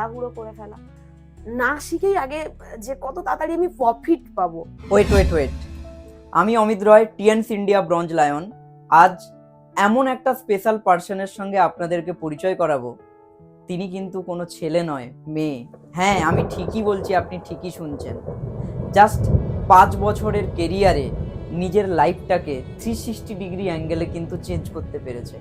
তাড়াহুড়ো করে ফেলা। না শিখেই আগে যে কত তাড়াতাড়ি আমি প্রফিট পাবো। ওয়েট ওয়েট ওয়েট আমি Amit Roy TNS India bronze lion আজ এমন একটা স্পেশাল পার্সনের সঙ্গে আপনাদেরকে পরিচয় করাবো। তিনি কিন্তু কোনো ছেলে নয়, মেয়ে। হ্যাঁ আমি ঠিকই বলছি, আপনি ঠিকই শুনছেন। জাস্ট পাঁচ বছরের কেরিয়ারে নিজের লাইফটাকে থ্রি সিক্সটি ডিগ্রি অ্যাঙ্গেলে কিন্তু চেঞ্জ করতে পেরেছে।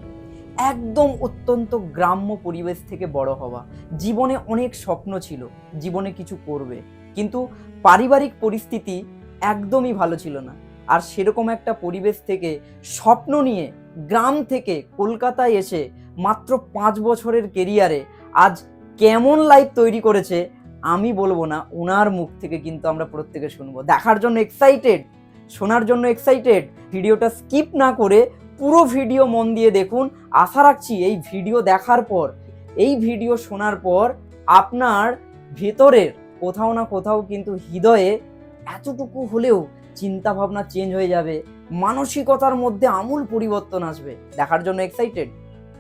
একদম অত্যন্ত গ্রাম্য পরিবেশ থেকে বড় হওয়া। জীবনে অনেক স্বপ্ন ছিল, জীবনে কিছু করবে। কিন্তু পারিবারিক পরিস্থিতি একদমই ভালো ছিল না। আর সেরকম একটা পরিবেশ থেকে স্বপ্ন নিয়ে গ্রাম থেকে কলকাতায় এসে মাত্র পাঁচ বছরের কেরিয়ারে আজ কেমন লাইফ তৈরি করেছে, আমি বলব না ওনার মুখ থেকে কিন্তু আমরা প্রত্যেকে শুনব। দেখার জন্য এক্সাইটেড শোনার জন্য এক্সাইটেড ভিডিওটা স্কিপ না করে পুরো ভিডিও মন দিয়ে দেখুন। আশা রাখছি এই ভিডিও দেখার পর এই ভিডিও শোনার পর আপনার ভেতরের কোথাও না কোথাও কিন্তু হৃদয়ে এতটুকু হলেও চিন্তা ভাবনা চেঞ্জ হয়ে যাবে। মানসিকতার মধ্যে আমূল পরিবর্তন আসবে। দেখার জন্য এক্সাইটেড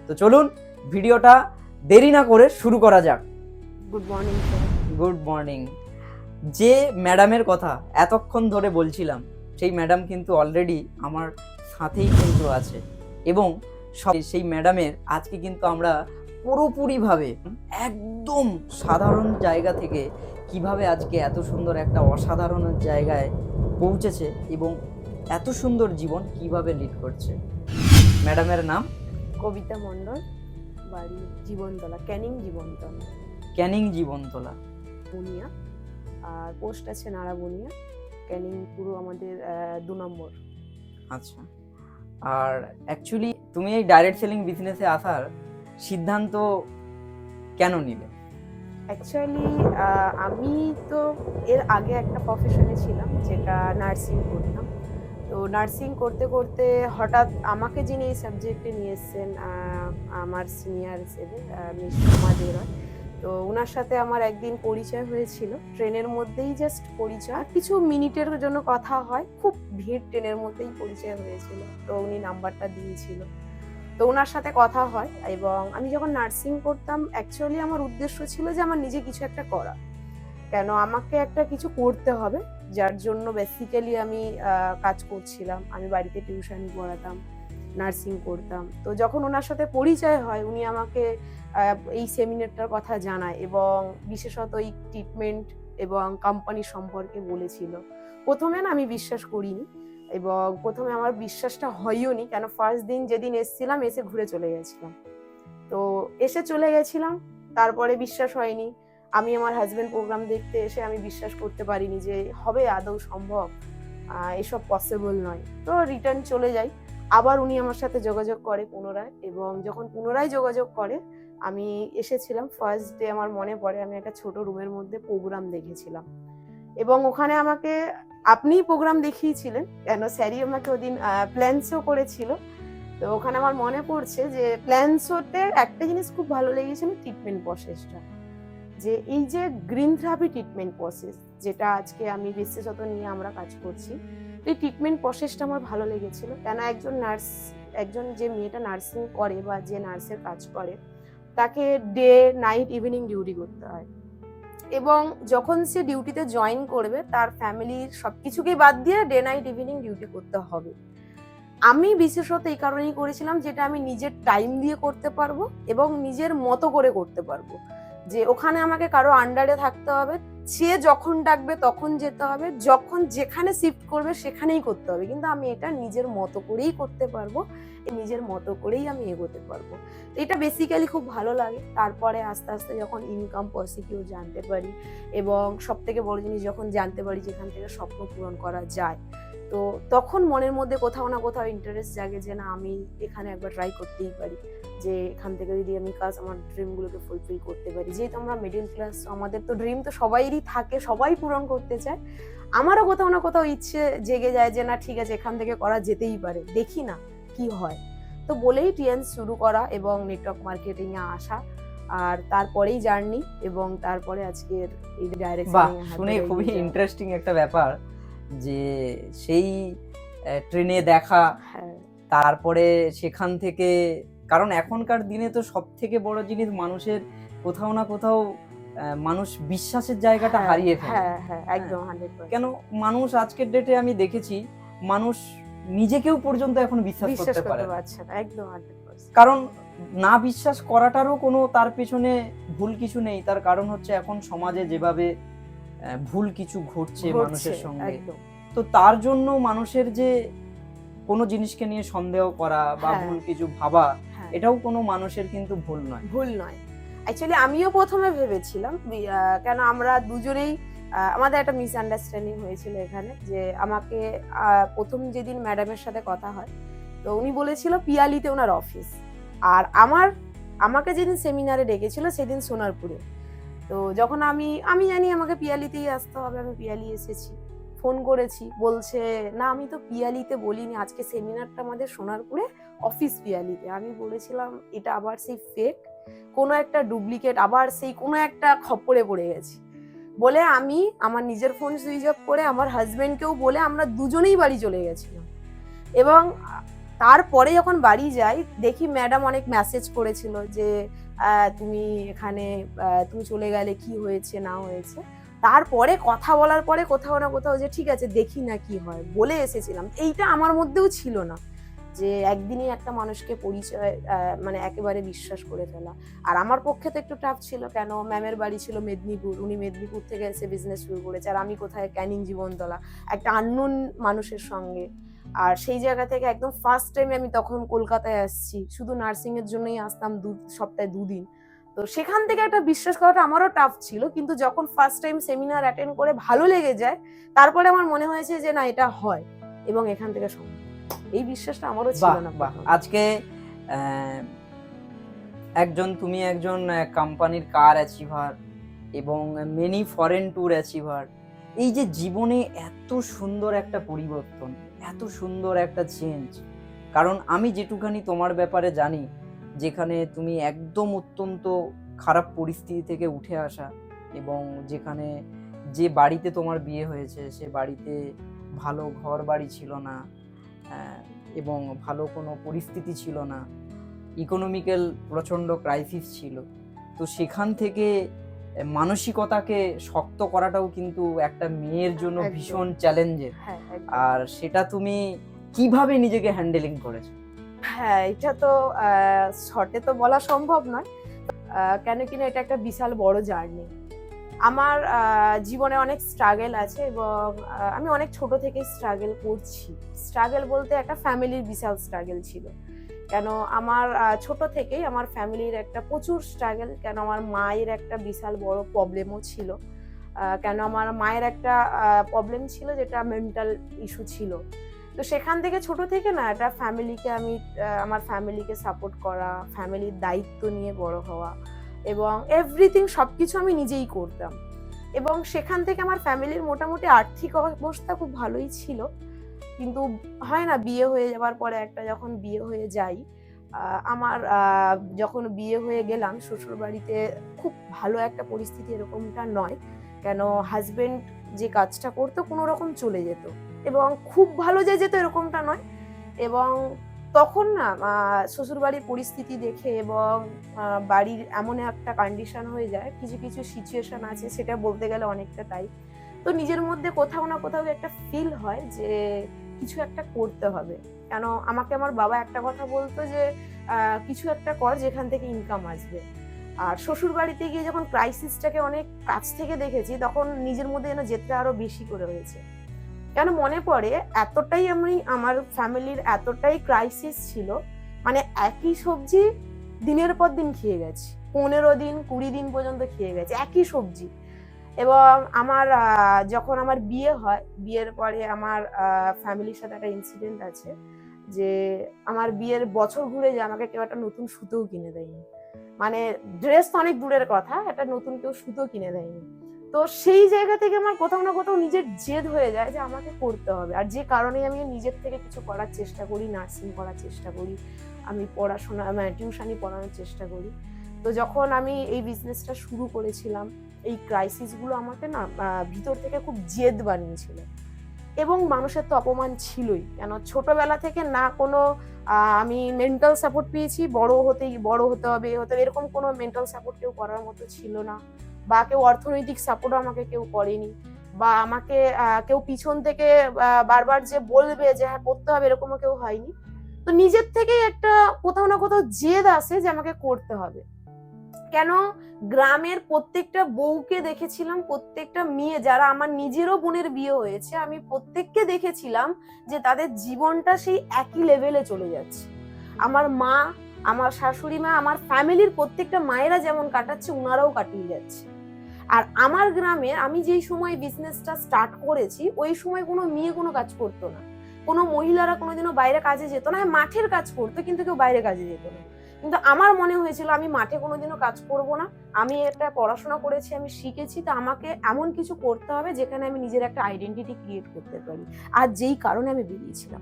তো চলুন ভিডিওটা দেরি না করে শুরু করা যাক। গুড মর্নিং গুড মর্নিং যে ম্যাডামের কথা এতক্ষণ ধরে বলছিলাম সেই ম্যাডাম কিন্তু অলরেডি আমার সাথেই কিন্তু আছে। এবং সেই ম্যাডামের আজকে কিন্তু আমরা পুরোপুরিভাবে একদম সাধারণ জায়গা থেকে কীভাবে আজকে এত সুন্দর একটা অসাধারণ জায়গায় পৌঁছেছে এবং এত সুন্দর জীবন কীভাবে লিড করছে। ম্যাডামের নাম? কবিতা মণ্ডল বাড়ি জীবনতলা ক্যানিং জীবনতলা। ক্যানিং জীবনতলা। বুনিয়া আর পোস্ট আছে নাড়াবুনিয়া ক্যানিং পুরো আমাদের দু নম্বর। আচ্ছা। আর অ্যাকচুয়ালি তুমি এই ডাইরেক্ট সেলিং বিজনেসে আসার সিদ্ধান্ত কেন নিলে? অ্যাকচুয়ালি আমি তো এর আগে একটা প্রফেশনে ছিলাম, যেটা নার্সিং করতাম। তো নার্সিং করতে করতে হঠাৎ আমাকে যিনি এই সাবজেক্টে নিয়ে এসছেন আমার সিনিয়র হিসেবে মিস সোমা তো ওনার সাথে আমার একদিন পরিচয় হয়েছিল। ট্রেনের মধ্যেই জাস্ট পরিচয়। কিছু মিনিটের জন্য কথা হয়। খুব ভিড় ট্রেনের মধ্যেই পরিচয় হয়েছিল। তো উনি নাম্বারটা দিয়েছিল। তো ওনার সাথে কথা হয় এবং আমি যখন নার্সিং করতাম অ্যাকচুয়ালি আমার উদ্দেশ্য ছিল যে আমার নিজে কিছু একটা করা কেন? আমাকে একটা কিছু করতে হবে, যার জন্য বেসিক্যালি আমি কাজ করছিলাম। আমি বাড়িতে টিউশনি পড়াতাম। নার্সিং করতাম। তো যখন ওনার সাথে পরিচয় হয়, উনি আমাকে এই সেমিনারটার কথা জানায় এবং বিশেষত এই ট্রিটমেন্ট এবং কোম্পানি সম্পর্কে বলেছিল। প্রথমে না আমি বিশ্বাস করিনি এবং প্রথমে আমার বিশ্বাসটা হয়ও নি কেন ফার্স্ট দিন যেদিন এসেছিলাম, এসে ঘুরে চলে গেছিলাম। তো এসে চলে গেছিলাম, তারপরে বিশ্বাস হয়নি। আমি আমার হাজব্যান্ড প্রোগ্রাম দেখতে এসে আমি বিশ্বাস করতে পারিনি যে হবে আদৌ সম্ভব এসব পসিবল নয়। তো রিটার্ন চলে যাই। আবার উনি আমার সাথে যোগাযোগ করে পুনরায় এবং যখন পুনরায় যোগাযোগ করে, আমি এসেছিলাম। ফার্স্ট ডে আমার মনে পড়ে, আমি একটা ছোট রুমের মধ্যে প্রোগ্রাম দেখেছিলাম। এবং ওখানে আমাকে আপনিই প্রোগ্রাম দেখিয়েছিলেন, কেন স্যারই আমাকে ওদিন প্ল্যান শো করেছিল। তো ওখানে আমার মনে পড়ছে যে প্ল্যান শোতে একটা জিনিস খুব ভালো লেগেছিল ট্রিটমেন্ট প্রসেসটা যে এই যে গ্রিন থেরাপি ট্রিটমেন্ট প্রসেস যেটা আজকে আমি বিশেষত নিয়ে আমরা কাজ করছি এই ট্রিটমেন্ট প্রসেসটা আমার ভালো লেগেছিল। কেন একজন নার্স একজন যে মেয়েটা নার্সিং করে বা যে নার্সের কাজ করে, তাকে ডে নাইট ইভিনিং ডিউটি করতে হয়। এবং যখন সে ডিউটিতে জয়েন করবে, তার ফ্যামিলির সব কিছুকেই বাদ দিয়ে ডে নাইট ইভিনিং ডিউটি করতে হবে। আমি বিশেষত এই কারণেই করেছিলাম যেটা আমি নিজের টাইম দিয়ে করতে পারব এবং নিজের মতো করে করতে পারব। যে ওখানে আমাকে কারও আন্ডারে থাকতে হবে সে যখন ডাকবে তখন যেতে হবে, যখন যেখানে শিফট করবে সেখানেই করতে হবে। কিন্তু আমি এটা নিজের মতো করেই করতে পারব নিজের মতো করেই আমি এগোতে পারব। তো এটা বেসিক্যালি খুব ভালো লাগে। তারপরে আস্তে আস্তে যখন ইনকাম পসিটিভ জানতে পারি এবং সব থেকে বড় জিনিস যখন জানতে পারি যেখান থেকে স্বপ্ন পূরণ করা যায়, তো তখন মনের মধ্যে কোথাও না কোথাও ইন্টারেস্ট জাগে যে না, আমি এখানে একবার ট্রাই করতেই পারি। যে এখান থেকে যদি আমি কাজ আমার ড্রিমগুলোকে ফুলফিল করতে পারি। যেহেতু আমরা মিডিল ক্লাস আমাদের তো ড্রিম তো সবাইরই থাকে সবাই পূরণ করতে চায়। আমারও কোথাও না কোথাও ইচ্ছে জেগে যায় যে না ঠিক আছে এখান থেকে করা যেতেই পারে। দেখি না কি হয়। তো বলেই টিএন শুরু করা এবং নেটওয়ার্ক মার্কেটিং এ আসা। আর তারপরেই জার্নি এবং তারপরে আজকের এই ডাইরেক্ট বাহ শুনে খুবই ইন্টারেস্টিং একটা ব্যাপার যে সেই ট্রেনে দেখা হ্যাঁ। তারপরে সেখান থেকে কারণ এখনকার দিনে তো সব থেকে বড় জিনিস মানুষের কোথাও না কোথাও মানুষ বিশ্বাসের জায়গাটা হারিয়ে ফেলে। হ্যাঁ হ্যাঁ একদম কেন মানুষ আজকের ডেটে আমি দেখেছি মানুষ নিজেকেও পর্যন্ত এখন বিশ্বাস করতে পারে। একদম কারণ না বিশ্বাস করাটারও কোনো তার পেছনে ভুল কিছু নেই তার কারণ হচ্ছে এখন সমাজে যেভাবে ভুল কিছু ঘটছে মানুষের সঙ্গে। তো তার জন্য মানুষের যে কোনো জিনিসকে নিয়ে সন্দেহ করা বা হ্যাঁ। ভুল কিছু ভাবা হ্যাঁ এটাও কোনো মানুষের কিন্তু ভুল নয়। ভুল নয়। অ্যাকচুয়ালি আমিও প্রথমে ভেবেছিলাম কেন আমরা দুজনেই আমাদের একটা মিসআন্ডারস্ট্যান্ডিং হয়েছিল এখানে যে আমাকে প্রথম যেদিন ম্যাডামের সাথে কথা হয় তো উনি বলেছিল পিয়ালিতে ওনার অফিস আর আমার আমাকে যেদিন সেমিনারে ডেকেছিল সেদিন সোনারপুরে। তো যখন আমি আমি জানি আমাকে পিয়ালিতেই আসতে হবে আমি পিয়ালি এসেছি। ফোন করেছি বলছে না আমি তো পিয়ালিতে বলিনি আজকে সেমিনারটা আমাদের সোনারপুরে অফিস পিয়ালিতে আমি বলেছিলাম, এটা আবার সেই ফেক কোনো একটা ডুপ্লিকেট আবার সেই কোনো একটা খপ্পরে পড়ে গেছি। বলে আমি আমার নিজের ফোন সুইচ অফ করে আমার হাজব্যান্ডকেও বলে আমরা দুজনেই বাড়ি চলে গেছিলাম। এবং তারপরে যখন বাড়ি যাই, দেখি ম্যাডাম অনেক মেসেজ করেছিল যে তুমি এখানে তুমি চলে গেলে কি হয়েছে, না হয়েছে? তারপরে কথা বলার পরে কোথাও না কোথাও যে, ঠিক আছে, দেখি না কি হয়। বলে এসেছিলাম। এইটা আমার মধ্যেও ছিল না। যে একদিনই একটা মানুষকে পরিচয় মানে একেবারে বিশ্বাস করে ফেলা। আর আমার পক্ষে তো একটু টাফ ছিল, কেন ম্যামের বাড়ি ছিল মেদিনীপুর, উনি মেদিনীপুর থেকে এসে বিজনেস শুরু করেছে, আর আমি কোথায়? ক্যানিং জীবনতলা, একটা আননোন মানুষের সঙ্গে। আর সেই জায়গা থেকে একদম ফার্স্ট টাইম আমি তখন কলকাতায় আসছি, শুধু নার্সিং এর জন্যই আসতাম দু, সপ্তাহে দুদিন। তো সেখান থেকে একটা বিশ্বাস করাটা আমারও টাফ ছিল, কিন্তু যখন ফার্স্ট টাইম সেমিনার অ্যাটেন্ড করে ভালো লেগে যায়, তারপরে আমার মনে হয়েছে যে না, এটা হয়। এবং এখান থেকে সম্ভব। এই বিশ্বাসটা আমারও ছিল না আজকে একজন তুমি একজন কোম্পানির কার অ্যাচিভার এবং মেনি ফরেন ট্যুর অ্যাচিভার এই যে জীবনে এত সুন্দর একটা পরিবর্তন এত সুন্দর একটা চেঞ্জ কারণ আমি যেটুখানি তোমার ব্যাপারে জানি যেখানে তুমি একদম অত্যন্ত খারাপ পরিস্থিতি থেকে উঠে আসা এবং যেখানে যে বাড়িতে তোমার বিয়ে হয়েছে সে বাড়িতে ভালো ঘর বাড়ি ছিল না এবং ভালো কোনো পরিস্থিতি ছিল না। ইকোনমিক্যাল প্রচণ্ড ক্রাইসিস ছিল। তো সেখান থেকে মানসিকতাকে শক্ত করাটাও কিন্তু একটা মেয়ের জন্য ভীষণ চ্যালেঞ্জের আর সেটা তুমি কীভাবে নিজেকে হ্যান্ডেলিং করেছ? হ্যাঁ এটা তো শর্টে তো বলা সম্ভব নয়। কেন কিনা এটা একটা বিশাল বড় জার্নি আমার জীবনে অনেক স্ট্রাগেল আছে এবং আমি অনেক ছোট থেকেই স্ট্রাগেল করছি। স্ট্রাগেল বলতে একটা ফ্যামিলির বিশাল স্ট্রাগেল ছিল। কেন আমার ছোট থেকেই আমার ফ্যামিলির একটা প্রচুর স্ট্রাগেল কেন আমার মায়ের একটা বিশাল বড় প্রবলেমও ছিল। কেন আমার মায়ের একটা প্রবলেম ছিল যেটা মেন্টাল ইস্যু ছিল। তো সেখান থেকে ছোট থেকে না একটা ফ্যামিলিকে আমি আমার ফ্যামিলিকে সাপোর্ট করা ফ্যামিলির দায়িত্ব নিয়ে বড় হওয়া এবং এভরিথিং সব কিছু আমি নিজেই করতাম। এবং সেখান থেকে আমার ফ্যামিলির মোটামুটি আর্থিক অবস্থা খুব ভালোই ছিল। কিন্তু হয় না, বিয়ে হয়ে যাওয়ার পরে একটা যখন বিয়ে হয়ে যাই আমার যখন বিয়ে হয়ে গেলাম শ্বশুর বাড়িতে খুব ভালো একটা পরিস্থিতি এরকমটা নয়। কেন হাজবেন্ড যে কাজটা করতো, কোনো রকম চলে যেত। এবং খুব ভালো যে যেত এরকমটা নয়। এবং তখন না শ্বশুর বাড়ির পরিস্থিতি দেখে এবং বাড়ির এমন একটা কন্ডিশন হয়ে যায়, কিছু কিছু সিচুয়েশন আছে, সেটা বলতে গেলে অনেকটা তাই। তো নিজের মধ্যে কোথাও না কোথাও একটা ফিল হয় যে, কিছু একটা করতে হবে। কেন আমাকে আমার বাবা একটা কথা বলতো যে কিছু একটা কর যেখান থেকে ইনকাম আসবে। আর শ্বশুর বাড়িতে গিয়ে যখন ক্রাইসিসটাকে অনেক কাছ থেকে দেখেছি, তখন নিজের মধ্যে যেন যেতে আরও বেশি করে হয়েছে। কেন মনে পড়ে? এতটাই আমি, আমার ফ্যামিলির এতটাই ক্রাইসিস ছিল মানে একই সবজি দিনের পর দিন খেয়ে গেছি। পনেরো দিন, কুড়ি দিন পর্যন্ত খেয়ে গেছি, একই সবজি। এবং আমার যখন আমার বিয়ে হয়, বিয়ের পরে আমার ফ্যামিলির সাথে একটা ইনসিডেন্ট আছে যে, আমার বিয়ের বছর ঘুরে যে আমাকে কেউ একটা নতুন সুতোও কিনে দেয়নি। মানে ড্রেস তো অনেক দূরের কথা, একটা নতুন কেউ সুতো কিনে দেয়নি। তো সেই জায়গা থেকে আমার কোথাও না কোথাও নিজের জেদ হয়ে যায় যে আমাকে করতে হবে। আর যে কারণে আমি নিজের থেকে কিছু করার চেষ্টা করি নার্সিং করার চেষ্টা করি, আমি পড়াশোনা মানে টিউশনি পড়ানোর চেষ্টা করি। তো যখন আমি এই বিজনেসটা শুরু করেছিলাম, এই ক্রাইসিসগুলো আমাকে না ভিতর থেকে খুব জেদ বানিয়েছিল। এবং মানুষের তো অপমান ছিলই। কেন? ছোটবেলা থেকে না কোনো আমি মেন্টাল সাপোর্ট পেয়েছি, বড় হতেই, বড় হতে হবে, হতে এরকম কোনো মেন্টাল সাপোর্ট কেউ করার মতো ছিল না। বা কেউ অর্থনৈতিক সাপোর্ট আমাকে কেউ করেনি বা আমাকে কেউ পিছন থেকে বারবার যে বলবে যে হ্যাঁ করতে হবে এরকমও কেউ হয়নি। তো নিজের থেকেই একটা কোথাও না কোথাও জেদ আসে যে আমাকে করতে হবে। কেন? গ্রামের প্রত্যেকটা বউকে দেখেছিলাম, প্রত্যেকটা মেয়ে যারা আমার নিজেরও বোনের বিয়ে হয়েছে, আমি প্রত্যেককে দেখেছিলাম যে তাদের জীবনটা সেই একই লেভেলে চলে যাচ্ছে। আমার মা, আমার শাশুড়ি মা, আমার ফ্যামিলির প্রত্যেকটা মায়েরা যেমন কাটাচ্ছে ওনারাও কাটিয়ে যাচ্ছে। আর আমার গ্রামে আমি যেই সময় বিজনেসটা স্টার্ট করেছি ওই সময় কোনো মেয়ে কোনো কাজ করতো না। কোনো মহিলারা কোনোদিনও বাইরে কাজে যেত না হ্যাঁ, মাঠের কাজ করতো কিন্তু কেউ বাইরে কাজে যেত না। কিন্তু আমার মনে হয়েছিল আমি মাঠে কোনোদিনও কাজ করব না। আমি একটা পড়াশোনা করেছি আমি শিখেছি তো আমাকে এমন কিছু করতে হবে যেখানে আমি নিজের একটা আইডেন্টিটি ক্রিয়েট করতে পারি। আর যেই কারণে আমি বেরিয়েছিলাম।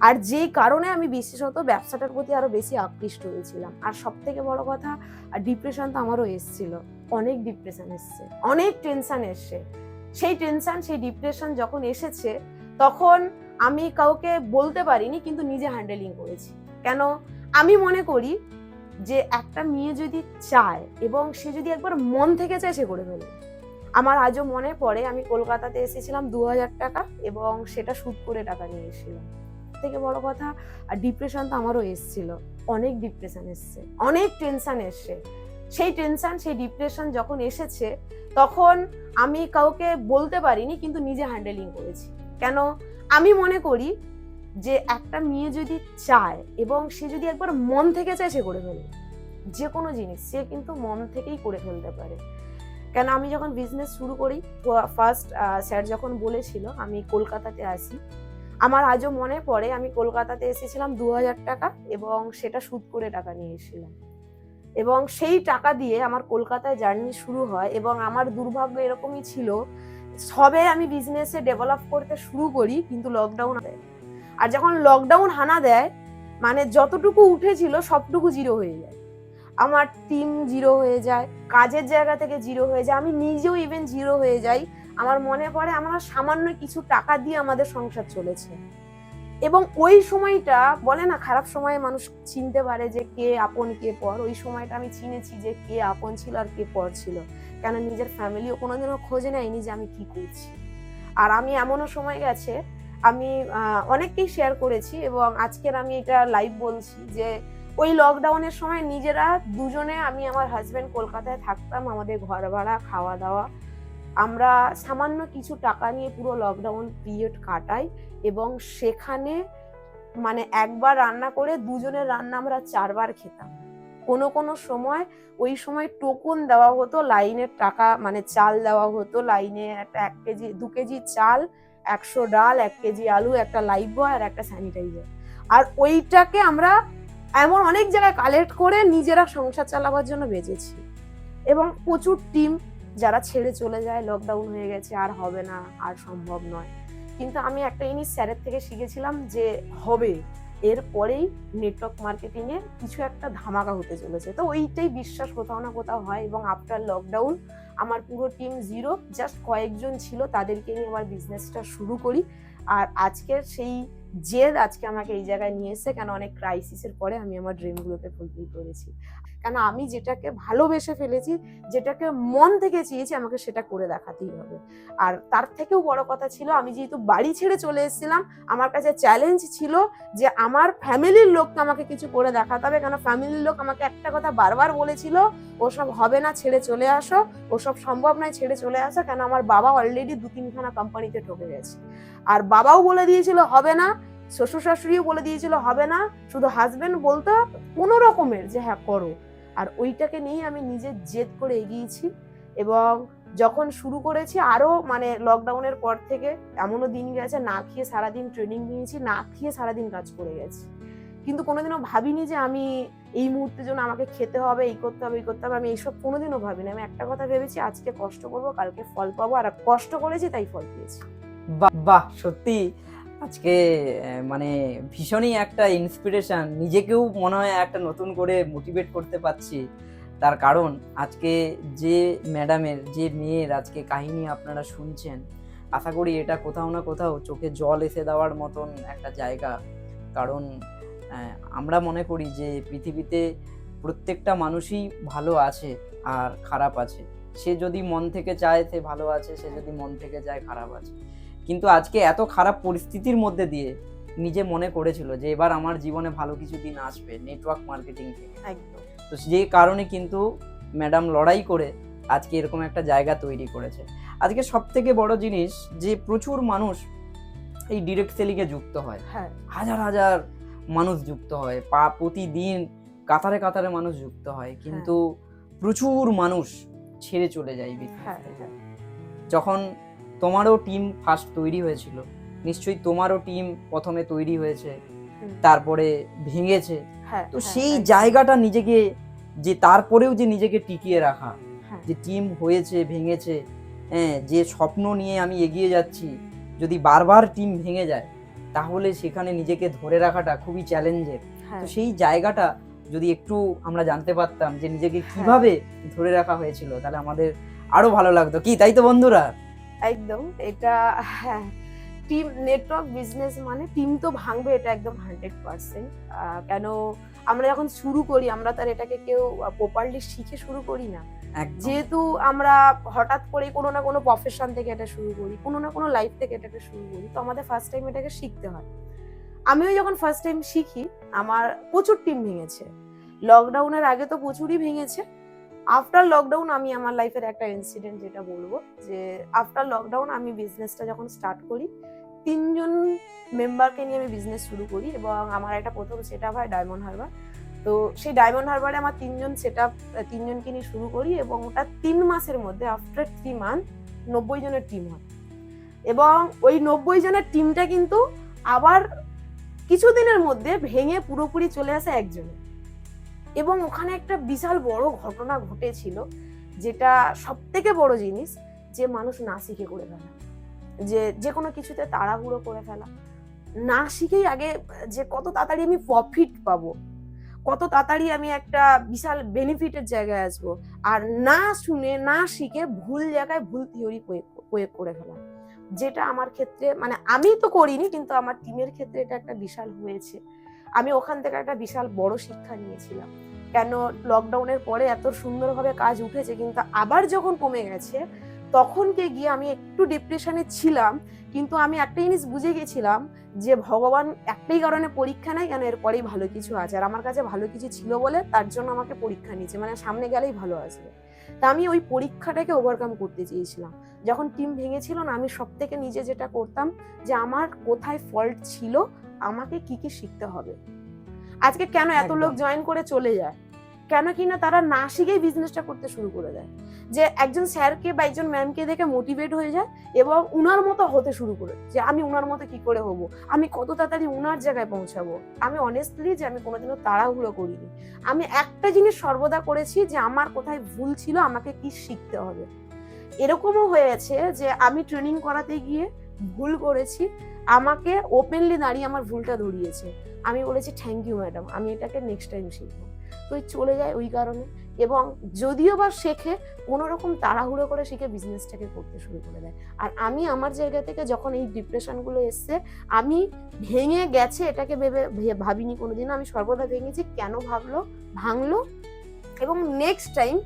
আর যেই কারণে আমি বিশেষত ব্যবসাটার প্রতি আরও বেশি আকৃষ্ট হয়েছিলাম। আর সব থেকে বড় কথা ডিপ্রেশন তো আমারও এসেছিল। অনেক ডিপ্রেশন এসছে, অনেক টেনশন এসছে। সেই টেনশন সেই ডিপ্রেশন যখন এসেছে, তখন আমি কাউকে বলতে পারিনি, কিন্তু নিজে হ্যান্ডেলিং করেছি। কেন? আমি মনে করি যে একটা মেয়ে যদি চায় এবং সে যদি একবার মন থেকে চায়, সে করে ফেলে আমার আজও মনে পড়ে, আমি কলকাতাতে এসেছিলাম দু হাজার টাকা এবং সেটা সুদ করে টাকা নিয়ে এসেছিলাম। থেকে বড় কথা, আর ডিপ্রেশন তো আমারও এসেছিল। অনেক ডিপ্রেশন এসছে, অনেক টেনশন এসছে। সেই টেনশন সেই ডিপ্রেশন যখন এসেছে, তখন আমি কাউকে বলতে পারিনি, কিন্তু নিজে হ্যান্ডেলিং করেছি। কেন? আমি মনে করি যে একটা মেয়ে যদি চায় এবং সে যদি একবার মন থেকে চায় সে করে ফেলে যে কোনো জিনিস, সে কিন্তু মন থেকেই করে ফেলতে পারে। কেন? আমি যখন বিজনেস শুরু করি ফার্স্ট স্যার যখন বলেছিল, আমি কলকাতাতে আসি আমার আজও মনে পড়ে, আমি কলকাতাতে এসেছিলাম দু হাজার টাকা এবং সেটা সুদ করে টাকা নিয়ে এসেছিলাম। এবং সেই টাকা দিয়ে আমার কলকাতায় জার্নি শুরু হয় এবং আমার দুর্ভাগ্য এরকমই ছিল, সবে আমি বিজনেসে ডেভেলপ করতে শুরু করি, কিন্তু লকডাউন দেয় আর যখন লকডাউন হানা দেয় মানে যতটুকু উঠেছিল সবটুকু জিরো হয়ে যায়। আমার টিম জিরো হয়ে যায়, কাজের জায়গা থেকে জিরো হয়ে যায়, আমি নিজেও ইভেন জিরো হয়ে যাই। আমার মনে পড়ে, আমরা সামান্য কিছু টাকা দিয়ে আমাদের সংসার চলেছে। এবং ওই সময়টা বলে না, খারাপ সময়ে মানুষ চিনতে পারে যে কে আপন, কে পর। ওই সময়টা আমি চিনেছি যে কে আপন ছিল আর কে পর ছিল। কেন নিজের ফ্যামিলিও কোনোদিনও খোঁজে নেয়নি যে আমি কি করছি। আর আমি এমনও সময় গেছে, আমি অনেককেই শেয়ার করেছি এবং আজকের আমি এটা লাইভ বলছি যে ওই লকডাউনের সময় নিজেরা দুজনে আমি আমার হাজব্যান্ড কলকাতায় থাকতাম, আমাদের ঘর ভাড়া খাওয়া দাওয়া আমরা সামান্য কিছু টাকা নিয়ে পুরো লকডাউন পিরিয়ড কাটাই এবং সেখানে মানে একবার রান্না করে দুজনের রান্না আমরা চারবার খেতাম। কোনো কোনো সময় ওই সময় টোকন দেওয়া হতো, লাইনের টাকা মানে চাল দেওয়া হতো, লাইনে একটা এক কেজি, দু কেজি চাল, একশো ডাল, এক কেজি আলু, একটা লাইফ বয় আর একটা স্যানিটাইজার আর ওইটাকে আমরা এমন অনেক জায়গায় কালেক্ট করে নিজেরা সংসার চালাবার জন্য বেঁচেছি। এবং প্রচুর টিম যারা ছেড়ে চলে যায় লকডাউন হয়ে গেছে, আর হবে না, আর সম্ভব নয়। কিন্তু আমি একটা জিনিস স্যারের থেকে শিখেছিলাম যে হবে, এরপরেই নেটওয়ার্ক মার্কেটিং এ কিছু একটা ধামাকা হতে চলেছে। তো ওইটাই বিশ্বাস কোথাও না কোথাও হয় এবং আফটার লকডাউন আমার পুরো টিম জিরো জাস্ট কয়েকজন ছিল, তাদেরকে নিয়ে আমার বিজনেসটা শুরু করি। আর আজকের সেই জেদ আজকে আমাকে এই জায়গায় নিয়ে এসেছে, কেন অনেক ক্রাইসিসের পরে আমি আমার ড্রিমগুলোকে ফুলফিল করেছি। কেন আমি যেটাকে ভালোবেসে ফেলেছি, যেটাকে মন থেকে চেয়েছি আমাকে সেটা করে দেখাতেই হবে। আর তার থেকেও বড় কথা ছিল, আমি যেহেতু বাড়ি ছেড়ে চলে এসেছিলাম, আমার কাছে চ্যালেঞ্জ ছিল যে আমার ফ্যামিলির লোককে আমাকে কিছু করে দেখাতে হবে, কেন ফ্যামিলির লোক আমাকে একটা কথা বারবার বলেছিল, ওসব হবে না, ছেড়ে চলে আসো, ওসব সম্ভব নয়, ছেড়ে চলে আসো, কেন আমার বাবা অলরেডি দু তিনখানা কোম্পানিতে ঠকে গেছে। আর বাবাও বলে দিয়েছিল, হবে না। শ্বশুর শাশুড়িও বলে দিয়েছিল, হবে না। শুধু হাজবেন্ড বলতো কোনো রকমের যে হ্যাঁ করো। আর ওইটাকে নিয়ে আমি নিজে জেদ করে এগিয়েছি এবং যখন শুরু করেছি আরও মানে লকডাউনের পর থেকে এমনও দিন গেছে, না খেয়ে সারাদিন ট্রেনিং নিয়েছি, না খেয়ে সারাদিন কাজ করে গেছি। কিন্তু কোনোদিনও ভাবিনি যে আমি এই মুহূর্তের জন্য আমাকে খেতে হবে, এই করতে হবে, এই করতে হবে, আমি এইসব কোনোদিনও ভাবিনি। আমি একটা কথা ভেবেছি, আজকে কষ্ট করব, কালকে ফল পাবো, আর কষ্ট করেছি তাই ফল পেয়েছি। বাহ, সত্যি। আজকে মানে ভীষণই একটা ইন্সপিরেশন নিজেকেও মনে হয় একটা নতুন করে মোটিভেট করতে পারছি। তার কারণ, আজকে যে ম্যাডামের যে মেয়ের আজকে কাহিনী আপনারা শুনছেন, আশা করি এটা কোথাও না কোথাও চোখে জল এসে দেওয়ার মতন একটা জায়গা। কারণ আমরা মনে করি যে পৃথিবীতে প্রত্যেকটা মানুষই ভালো আছে আর খারাপ আছে। সে যদি মন থেকে চায় সে ভালো আছে, সে যদি মন থেকে চায় খারাপ আছে। কিন্তু আজকে এত খারাপ পরিস্থিতির মধ্যে দিয়ে নিজে মনে করেছিল যে এবার আমার জীবনে ভালো কিছু দিন আসবে নেটওয়ার্ক মার্কেটিং থেকে। তো যে কারণে কিন্তু ম্যাডাম লড়াই করে আজকে এরকম একটা জায়গা তৈরি করেছে। আজকে সব থেকে বড় জিনিস যে প্রচুর মানুষ এই ডিরেক্ট সেলিংয়ে যুক্ত হয়। হ্যাঁ। হাজার হাজার মানুষ যুক্ত হয় পা প্রতিদিন কাতারে কাতারে মানুষ যুক্ত হয় কিন্তু প্রচুর মানুষ ছেড়ে চলে যায় হ্যাঁ। হ্যাঁ। যখন তোমারও টিম ফার্স্ট তৈরি হয়েছিল। নিশ্চয়ই তোমারও টিম প্রথমে তৈরি হয়েছে তারপরে ভেঙেছে। হ্যাঁ তো হ্যাঁ, সেই জায়গাটা নিজেকে যে তারপরেও যে নিজেকে টিকিয়ে রাখা হ্যাঁ। যে টিম হয়েছে ভেঙেছে হ্যাঁ যে স্বপ্ন নিয়ে আমি এগিয়ে যাচ্ছি যদি বারবার টিম ভেঙে যায় তাহলে সেখানে নিজেকে ধরে রাখাটা খুবই চ্যালেঞ্জের তো সেই জায়গাটা যদি একটু আমরা জানতে পারতাম যে নিজেকে কীভাবে ধরে রাখা হয়েছিল তাহলে আমাদের আরও ভালো লাগতো। কি তাই তো বন্ধুরা? একদম এটা টিম নেটওয়ার্ক বিজনেস মানে টিম তো ভাঙবে এটা একদম হান্ড্রেড পার্সেন্ট কেন আমরা যখন শুরু করি আমরা তার এটাকে কেউ প্রপারলি শিখে শুরু করি না। যেহেতু আমরা হঠাৎ করে কোনো না কোনো প্রফেশন থেকে এটা শুরু করি কোনো না কোনো লাইফ থেকে এটাকে শুরু করি তো আমাদের ফার্স্ট টাইম এটাকে শিখতে হয়। আমিও যখন ফার্স্ট টাইম শিখি আমার প্রচুর টিম ভেঙেছে। লকডাউনের আগে তো প্রচুরই ভেঙেছে। আফটার লকডাউন আমি আমার লাইফের একটা ইনসিডেন্ট যেটা বলব, যে আফটার লকডাউন আমি বিজনেসটা যখন স্টার্ট করি, তিনজন মেম্বারকে নিয়ে আমি বিজনেস শুরু করি এবং আমার একটা প্রথম সেট আপ হয় ডায়মন্ড হারবার তো সেই ডায়মন্ড হারবারে আমার তিনজন সেট আপ তিনজনকে নিয়ে শুরু করি এবং ওটা তিন মাসের মধ্যে আফটার থ্রি মান্থ নব্বই জনের টিম হয়। এবং ওই নব্বই জনের টিমটা কিন্তু আবার কিছুদিনের মধ্যে ভেঙে পুরোপুরি চলে আসে একজনে এবং ওখানে একটা বিশাল বড় ঘটনা ঘটেছিল, যেটা সব থেকে বড় জিনিস যে মানুষ না শিখে করে ফেলা। যে যে কোনো কিছুতে তাড়াহুড়ো করে ফেলা। না শিখেই আগে যে কত তাড়াতাড়ি আমি প্রফিট পাবো, কত তাড়াতাড়ি আমি একটা বিশাল বেনিফিটের জায়গায় আসব, আর না শুনে, না শিখে ভুল জায়গায় ভুল থিওরি প্রয়োগ করে ফেলা। যেটা আমার ক্ষেত্রে মানে আমি তো করিনি, কিন্তু আমার টিমের ক্ষেত্রে এটা একটা বিশাল হয়েছে। আমি ওখান থেকে একটা বিশাল বড় শিক্ষা নিয়েছিলাম। কেন লকডাউনের পরে এত সুন্দরভাবে কাজ উঠেছে কিন্তু আবার যখন কমে গেছে তখনকে গিয়ে আমি একটু ডিপ্রেশনে ছিলাম কিন্তু আমি একটা জিনিস বুঝে গেছিলাম যে ভগবান একটাই কারণে পরীক্ষা নেয় কেন এরপরেই ভালো কিছু আছে। আর আমার কাছে ভালো কিছু ছিল বলে তার জন্য আমাকে পরীক্ষা নিয়েছে মানে সামনে গেলেই ভালো আসবে তা আমি ওই পরীক্ষাটাকে ওভারকাম করতে চেয়েছিলাম। যখন টিম ভেঙেছিল না আমি সব থেকে নিজে যেটা করতাম যে আমার কোথায় ফল্ট ছিল আমাকে কি কি শিখতে হবে? আজকে কেন এত লোক জয়েন করে চলে যায়? কেন কিনা তারা না শিখেই বিজনেসটা করতে শুরু করে দেয়? যে একজন স্যারকে বা একজন ম্যামকে দেখে মোটিভেট হয়ে যায় এবং উনার মতো হতে শুরু করে যে আমি উনার মতো কি করে হব? আমি কত তাড়াতাড়ি উনার জায়গায় পৌঁছাবো? আমি অনেস্টলি যে আমি কোনোদিনও তাড়াহুড়ো করিনি। আমি একটা জিনিস সর্বদা করেছি যে আমার কোথায় ভুল ছিল আমাকে কি শিখতে হবে? এরকমও হয়েছে যে আমি ট্রেনিং করাতে গিয়ে ভুল করেছি, আমাকে ওপেনলি দাঁড়িয়ে আমার ভুলটা ধরিয়েছে। আমি বলেছি থ্যাংক ইউ ম্যাডাম আমি এটাকে নেক্সট টাইম শিখব। তো চলে যায় ওই কারণে এবং যদিও বা শেখে কোনো রকম তাড়াহুড়ো করে শিখে বিজনেসটাকে করতে শুরু করে দেয়। আর আমি আমার জায়গা থেকে যখন এই ডিপ্রেশনগুলো এসছে, আমি ভেঙে গেছে এটাকে ভেবে ভাবিনি কোনোদিনও। আমি সর্বদা ভেঙেছি, কেন ভাবলো? ভাঙলো এবং নেক্সট টাইম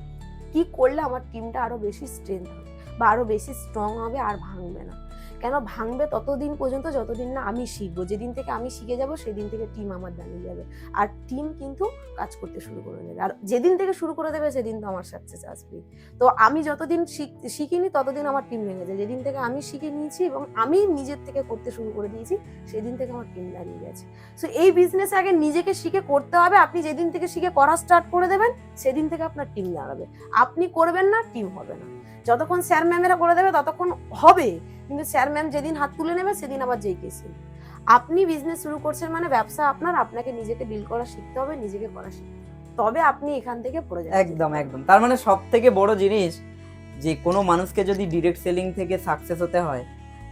কি করলে আমার টিমটা আরও বেশি স্ট্রেংথ হবে বা আরও বেশি স্ট্রং হবে আর ভাঙবে না। কেন ভাঙবে ততদিন পর্যন্ত, যতদিন না আমি শিখব। যেদিন থেকে আমি শিখে যাব, সেদিন থেকে টিম আমার দাঁড়িয়ে যাবে। আর টিম কিন্তু কাজ করতে শুরু করে দেবে। আর যেদিন থেকে শুরু করে দেবে, সেদিন তো আমার সাকসেস আসবে তো আমি যতদিন শিখ- শিখিনি, ততদিন আমার টিম ভেঙে যায়। যেদিন থেকে আমি শিখে নিয়েছি এবং আমি নিজের থেকে করতে শুরু করে দিয়েছি, সেদিন থেকে আমার টিম দাঁড়িয়ে গেছে। সো এই বিজনেস আগে নিজেকে শিখে করতে হবে। আপনি যেদিন থেকে শিখে করা স্টার্ট করে দেবেন, সেদিন থেকে আপনার টিম দাঁড়াবে। আপনি করবেন না টিম হবে না। যতক্ষণ স্যার ম্যামেরা করে দেবে, ততক্ষণ হবে। কিন্তু স্যার ম্যাম যেদিন হাত তুলে নেবে সেদিন আবার যেই কেসে আপনি বিজনেস শুরু করছেন মানে ব্যবসা আপনার আপনাকে নিজেকে ডিল করা শিখতে হবে নিজেকে করা শিখতে তবে আপনি এখান থেকে পড়ে যাবেন একদম একদম। তার মানে সব থেকে বড় জিনিস যে কোনো মানুষকে যদি ডিরেক্ট সেলিং থেকে সাকসেস হতে হয়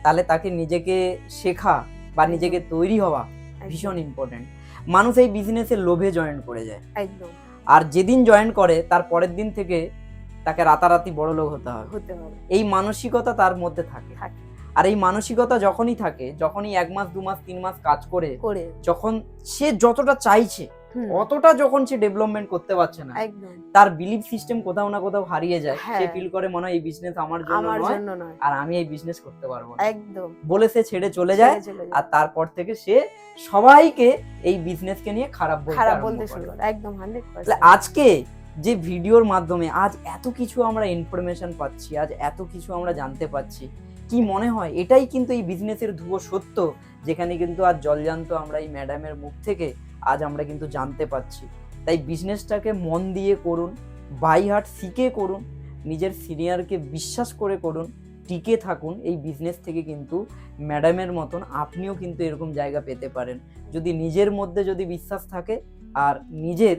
তাহলে তাকে নিজেকে শেখা বা নিজেকে তৈরি হওয়া ভীষণ ইম্পর্টেন্ট মানুষ এই বিজনেসের লোভে জয়েন করে যায়। একদম। আর যেদিন জয়েন করে তার পরের দিন থেকে তাকে রাতারাতি বড় লোক হতে হবে। হতে হবে। এই মানসিকতা তার মধ্যে থাকে। আর এই মানসিকতা যখনই থাকে যখনই এক মাস দু মাস তিন মাস কাজ করে করে। যখন সে যতটা চাইছে অতটা যখন সে ডেভেলপমেন্ট করতে পারছে না তার বিলিফ সিস্টেম কোথাও না কোথাও হারিয়ে যায়। সে হ্যাঁ। ফিল করে মনে হয় এই বিজনেস আমার জন্য নয় আর আমি এই বিজনেস করতে পারব না। একদম। বলে সে ছেড়ে চলে যায়। আর তারপর থেকে সে সবাইকে এই বিজনেসকে নিয়ে খারাপ বলতে খারাপ বলতে শুরু করে। একদম হান্ড্রেড তাহলে আজকে যে ভিডিওর মাধ্যমে আজ এত কিছু আমরা ইনফরমেশন পাচ্ছি আজ এত কিছু আমরা জানতে পাচ্ছি কি মনে হয়? এটাই কিন্তু এই বিজনেসের ধুয়ো সত্য, যেখানে কিন্তু আজ জলজান্ত আমরা এই ম্যাডামের মুখ থেকে আজ আমরা কিন্তু জানতে পাচ্ছি তাই বিজনেসটাকে মন দিয়ে করুন বাই হার্ট শিখে করুন, নিজের সিনিয়রকে বিশ্বাস করে করুন, টিকে থাকুন, এই বিজনেস থেকে কিন্তু ম্যাডামের মতন আপনিও কিন্তু এরকম জায়গা পেতে পারেন। যদি নিজের মধ্যে যদি বিশ্বাস থাকে, আর নিজের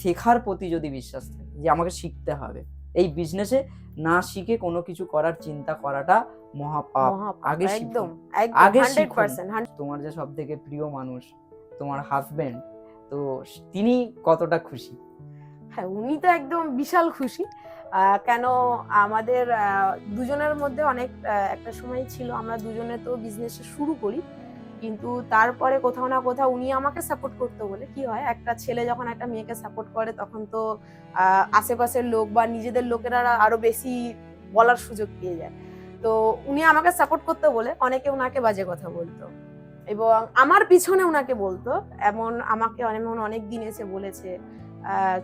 শেখার প্রতি যদি বিশ্বাস থাকে, যে আমাকে শিখতে হবে। এই বিজনেসে না শিখে কোনো কিছু করার চিন্তা করাটা মহাপাপ। আগে একদম আগে তোমার যে সব থেকে প্রিয় মানুষ তোমার হাজবেন্ড তো তিনি কতটা খুশি? হ্যাঁ উনি তো একদম বিশাল খুশি। আহ, কেন আমাদের দুজনের মধ্যে অনেক একটা সময় ছিল আমরা দুজনে তো বিজনেস শুরু করি। কিন্তু তারপরে কোথাও না কোথাও উনি আমাকে সাপোর্ট করতে বলে। কি হয়? একটা ছেলে যখন একটা মেয়েকে সাপোর্ট করে তখন তো আশেপাশের লোক বা নিজেদের লোকেরা আরও বেশি বলার সুযোগ পেয়ে যায়। তো উনি আমাকে সাপোর্ট করতে বলে অনেকে ওনাকে বাজে কথা বলতো। এবং আমার পিছনে ওনাকে বলতো এমন আমাকে এমন অনেক দিন এসে বলেছে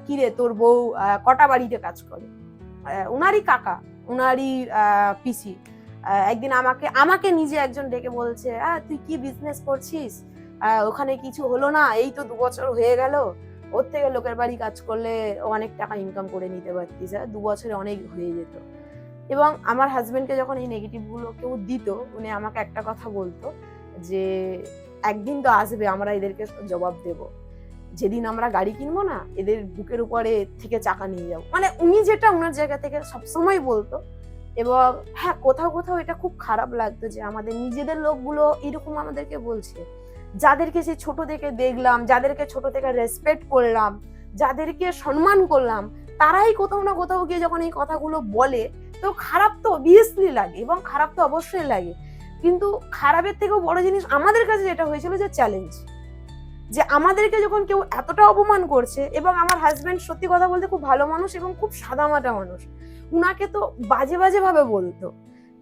কিরে তোর বউ কটা বাড়িতে কাজ করে? আহ, উনারই কাকা উনারই আহ, পিসি। একদিন আমাকে আমাকে নিজে একজন ডেকে বলছে আহ তুই কি বিজনেস করছিস? ওখানে কিছু হলো না? এই তো দু বছর হয়ে গেল। ওর থেকে লোকের বাড়ি কাজ করলে অনেক টাকা ইনকাম করে নিতে পারতিস। দু বছরে অনেক হয়ে যেত। এবং আমার হাজবেন্ডকে যখন এই নেগেটিভগুলো কেউ দিত, উনি আমাকে একটা কথা বলতো যে, একদিন তো আসবে, আমরা এদেরকে জবাব দেব। যেদিন আমরা গাড়ি কিনবো না, এদের বুকের উপরে থেকে চাকা নিয়ে যাব। মানে উনি যেটা ওনার জায়গা থেকে সবসময় বলতো এবং হ্যাঁ কোথাও কোথাও এটা খুব খারাপ লাগতো যে আমাদের নিজেদের লোকগুলো এরকম আমাদেরকে বলছে। যাদেরকে সে ছোট থেকে দেখলাম, যাদেরকে ছোট থেকে রেসপেক্ট করলাম, যাদেরকে সম্মান করলাম, তারাই কোথাও না কোথাও গিয়ে যখন এই কথাগুলো বলে, তো খারাপ তো অবভিয়াসলি লাগে এবং খারাপ তো অবশ্যই লাগে। কিন্তু খারাপের থেকেও বড় জিনিস আমাদের কাছে যেটা হয়েছিল যে চ্যালেঞ্জ যে আমাদেরকে যখন কেউ এতটা অপমান করছে এবং আমার হাজব্যান্ড সত্যি কথা বলতে খুব ভালো মানুষ এবং খুব সাদামাটা মানুষ উনাকে তো বাজে বাজে ভাবে বলতো।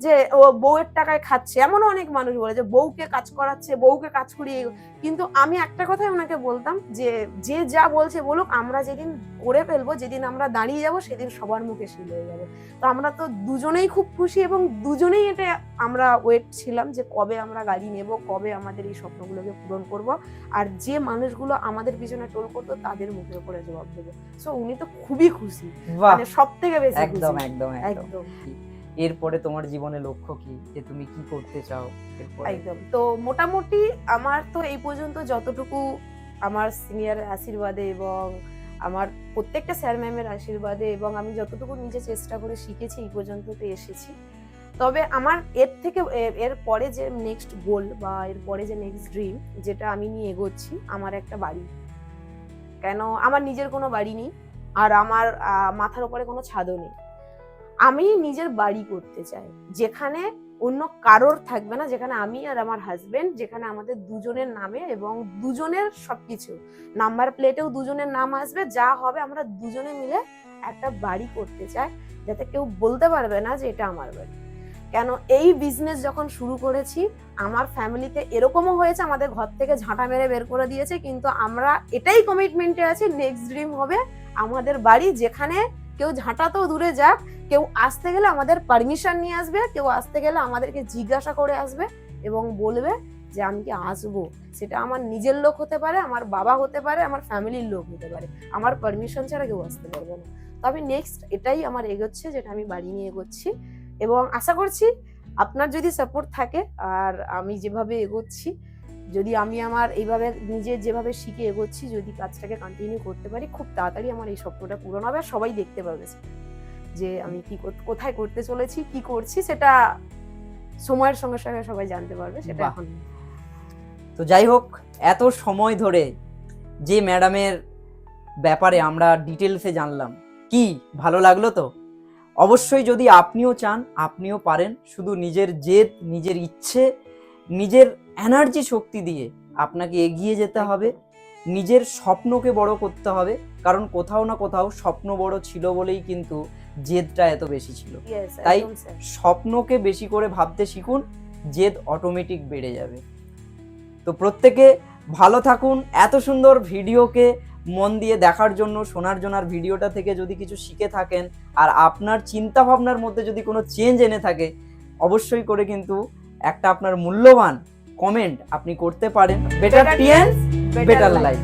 যে ও বউয়ের টাকায় খাচ্ছে এমনও অনেক মানুষ বলে যে বউকে কাজ করাচ্ছে বউকে কাজ করিয়ে কিন্তু আমি একটা কথাই ওনাকে বলতাম যে যে যা বলছে বলুক আমরা যেদিন করে ফেলব যেদিন আমরা দাঁড়িয়ে যাব সেদিন সবার মুখে শিল হয়ে যাবে। তো আমরা তো দুজনেই খুব খুশি এবং দুজনেই এটা আমরা ওয়েট ছিলাম যে কবে আমরা গাড়ি নেব কবে আমাদের এই স্বপ্নগুলোকে পূরণ করব আর যে মানুষগুলো আমাদের পিছনে টোল করতো তাদের মুখের উপরে জবাব দেবো। সো উনি তো খুবই খুশি। মানে সব থেকে বেশি একদম একদম। একদম। এরপরে তোমার জীবনে লক্ষ্য কি? যে তুমি কি করতে চাও? একদম। তো মোটামুটি আমার তো এই পর্যন্ত যতটুকু আমার সিনিয়রের আশীর্বাদে এবং আমার প্রত্যেকটা স্যার ম্যামের আশীর্বাদে এবং আমি যতটুকু নিজে চেষ্টা করে শিখেছি এই পর্যন্ত তো এসেছি। তবে আমার এর থেকে এর- পরে যে নেক্সট গোল বা এর পরে যে নেক্সট ড্রিম যেটা আমি নিয়ে এগোচ্ছি, আমার একটা বাড়ি। কেন? আমার নিজের কোনো বাড়ি নেই আর আমার মাথার উপরে কোনো ছাদও নেই। আমি নিজের বাড়ি করতে চাই। যেখানে অন্য কারোর থাকবে না, যেখানে আমি আর আমার হাজবেন্ড যেখানে আমাদের দুজনের নামে এবং দুজনের সবকিছু। নাম্বার প্লেটেও দুজনের নাম আসবে, যা হবে আমরা দুজনে মিলে একটা বাড়ি করতে চাই, যাতে কেউ বলতে পারবে না যে এটা আমার বাড়ি। কেন এই বিজনেস যখন শুরু করেছি, আমার ফ্যামিলিতে এরকমও হয়েছে, আমাদের ঘর থেকে ঝাঁটা মেরে বের করে দিয়েছে, কিন্তু আমরা এটাই কমিটমেন্টে আছি নেক্সট ড্রিম হবে আমাদের বাড়ি যেখানে কেউ ঝাঁটাতেও দূরে যাক, কেউ আসতে গেলে আমাদের পারমিশন নিয়ে আসবে, কেউ আসতে গেলে আমাদেরকে জিজ্ঞাসা করে আসবে এবং বলবে যে আমি কি আসব। সেটা আমার নিজের লোক হতে পারে, আমার বাবা হতে পারে, আমার ফ্যামিলির লোক হতে পারে। আমার পারমিশন ছাড়া কেউ আসতে পারবে না। তো আমি নেক্সট এটাই আমার এগোচ্ছে, যেটা আমি বাড়ি নিয়ে এগোচ্ছি এবং আশা করছি আপনার যদি সাপোর্ট থাকে আর আমি যেভাবে এগোচ্ছি যদি আমি আমার এইভাবে নিজে যেভাবে শিখে এগোচ্ছি যদি কাজটাকে কন্টিনিউ করতে পারি খুব তাড়াতাড়ি আমার এই স্বপ্নটা পূরণ হবে আর সবাই দেখতে পাবে যে আমি কি কোথায় করতে চলেছি কি করছি সেটা সময়ের সঙ্গে সঙ্গে সবাই জানতে পারবে সেটা। এখন তো যাই হোক এত সময় ধরে যে ম্যাডামের ব্যাপারে আমরা ডিটেলসে জানলাম কি ভালো লাগল তো অবশ্যই যদি আপনিও চান আপনিও পারেন শুধু নিজের জেদ নিজের ইচ্ছে নিজের এনার্জি শক্তি দিয়ে আপনাকে এগিয়ে যেতে হবে নিজের স্বপ্নকে বড় করতে হবে কারণ কোথাও না কোথাও স্বপ্ন বড় ছিল বলেই কিন্তু জেদটা এত বেশি ছিল। তাই স্বপ্নকে বেশি করে ভাবতে শিখুন জেদ অটোমেটিক বেড়ে যাবে। তো প্রত্যেকে ভালো থাকুন এত সুন্দর ভিডিওকে মন দিয়ে দেখার জন্য শোনার জন্য আর ভিডিওটা থেকে যদি কিছু শিখে থাকেন আর আপনার চিন্তা ভাবনার মধ্যে যদি কোনো চেঞ্জ এনে থাকে অবশ্যই করে কিন্তু একটা আপনার মূল্যবান কমেন্ট আপনি করতে পারেন. Better better life